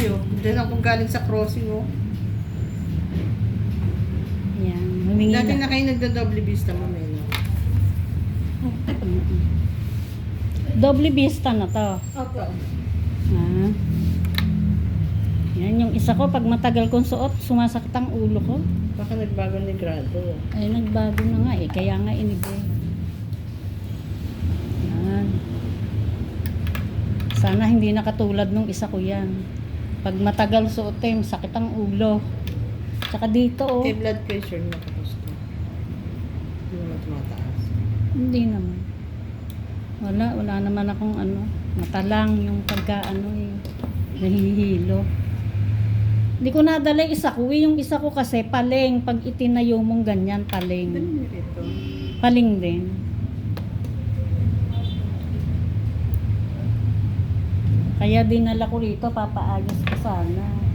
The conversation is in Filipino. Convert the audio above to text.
tayo. Diyan ako galing sa crossing, oh. Yan, humingi Dati na. na kayo nagda-double vista, ma'am, eh. Doble vista na to. Opo. Ah. Yan yung isa ko, pag matagal kong suot, sumasakit ang ulo ko. Baka nagbago ni Grado. Ay, nagbago na nga eh. Kaya nga inibig. Yan. Sana hindi na katulad nung isa ko yan. Pag matagal suotin, sakit ang ulo. Tsaka dito oh. Eh, blood pressure mo tapos ko. Hindi naman tumataas. Hindi naman. Wala, wala naman akong ano. Mata lang yung pagka ano eh. Nahihilo. Hindi ko nadala yung isa ko. eh. Yung isa ko kasi paling. Pag itinayo mong ganyan, paling. Paling din. Kaya dinala ko rito, papaayos ko sana.